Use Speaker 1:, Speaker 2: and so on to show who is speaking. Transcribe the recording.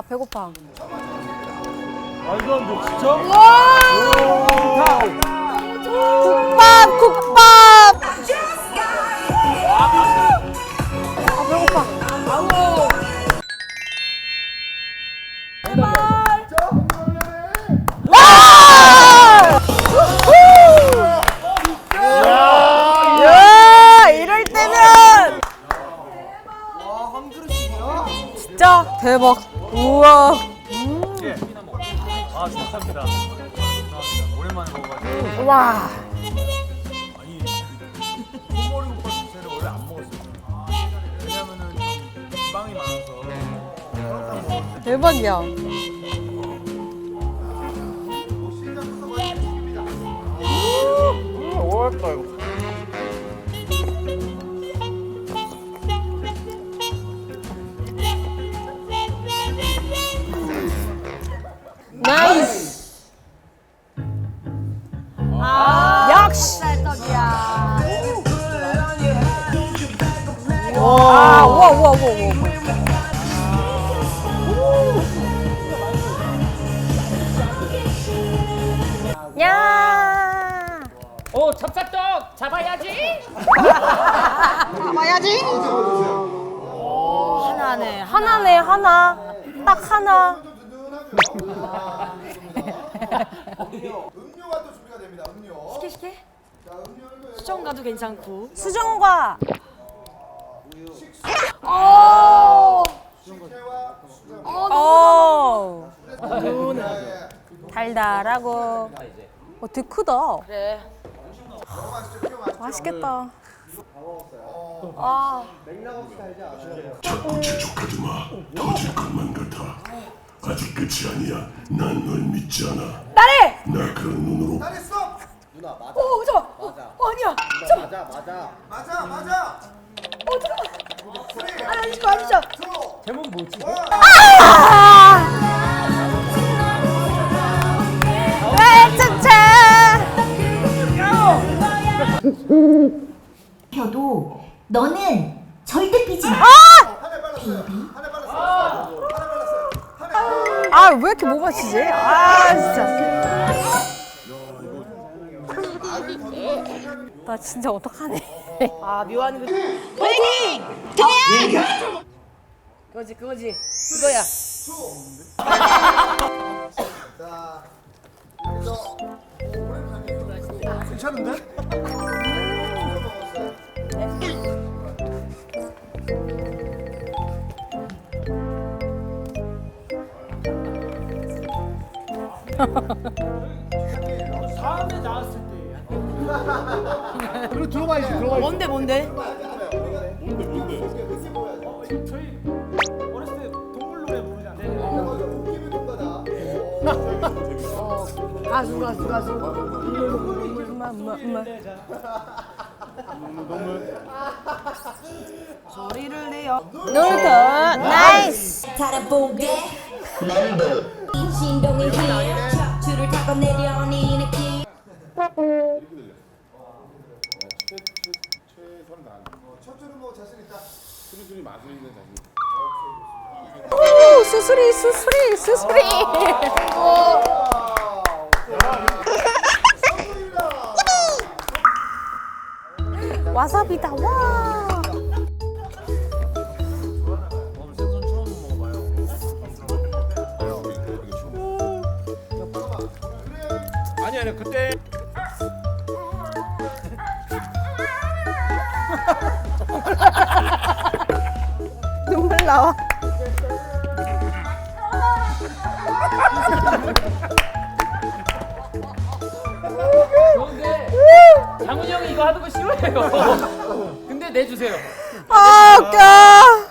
Speaker 1: 아 배고파.
Speaker 2: 말도 안 돼, 진짜?
Speaker 1: 국밥 국밥. 아 배고파. 야 이럴 때면 진짜 대박 우와
Speaker 2: 예. 아. 감사합니다. 오랜만에 먹어가지고.
Speaker 1: 와
Speaker 2: 아니, 소머리 국밥 자체를 원래 안 먹었어요. 왜냐면은 좀 지방이 많아서.
Speaker 1: 대박이야 와 우와 우와 우와 우와. 야!
Speaker 3: 오 찹쌀떡 잡아야지.
Speaker 1: 하나네 하나네 하나. 딱 하나.
Speaker 4: 음료가 또 준비가 됩니다. 음료.
Speaker 1: 시켜 시켜.
Speaker 4: 자, 음료를
Speaker 1: 수정과도 괜찮고. 수정과 오. 오. 달달하고 어 되게 크다
Speaker 3: 그래.
Speaker 4: 맛있죠?
Speaker 1: 맛있겠다
Speaker 5: 자꾸 재촉하지 마. 터질 것만 같아. 아직 끝이 아니야. 난 널 믿지 않아.
Speaker 1: 나래
Speaker 5: 나 그런 눈으로
Speaker 4: 잘했어.
Speaker 1: 오 잠깐 어, 아니야 잠깐
Speaker 4: 맞아, 맞아.
Speaker 1: 아니 아 니죠 아니죠
Speaker 3: 제목 뭐지?
Speaker 6: 펴도 너는 절대 삐지 마.
Speaker 4: 한해.
Speaker 1: 아왜 이렇게 못 맞히지 아 진짜 나 진짜 어떡하네
Speaker 3: 아 묘한 그. 화이팅! 그냥. 그거지 그거지 그거야.
Speaker 4: 자, 그래서 오랜만에
Speaker 2: 괜찮은데? 사암에 나왔을 때. 그리고 들어봐야지, 들어봐야지.
Speaker 3: 뭔데 뭔데?
Speaker 2: 뭔데, 뭔데? 저희 어렸을 때 동물 노래 부르잖아요.
Speaker 4: 웃기면 통과다.
Speaker 1: 가수 가수 가수 엄마 엄마 엄마
Speaker 3: 소리를 내요.
Speaker 1: 놀더 나이스
Speaker 6: 살아보게. 이 진동의 힘. 줄을 타고 내려오니 느낌.
Speaker 1: 오 수수리 수수리 수수리 와사비다 와
Speaker 2: 오늘 생선 처음 먹어봐요. 아니 아니 그때
Speaker 1: 나와
Speaker 3: 장훈이 형이 이거 하는 거 싫어해요. 근데 내주세요.
Speaker 1: 아 웃겨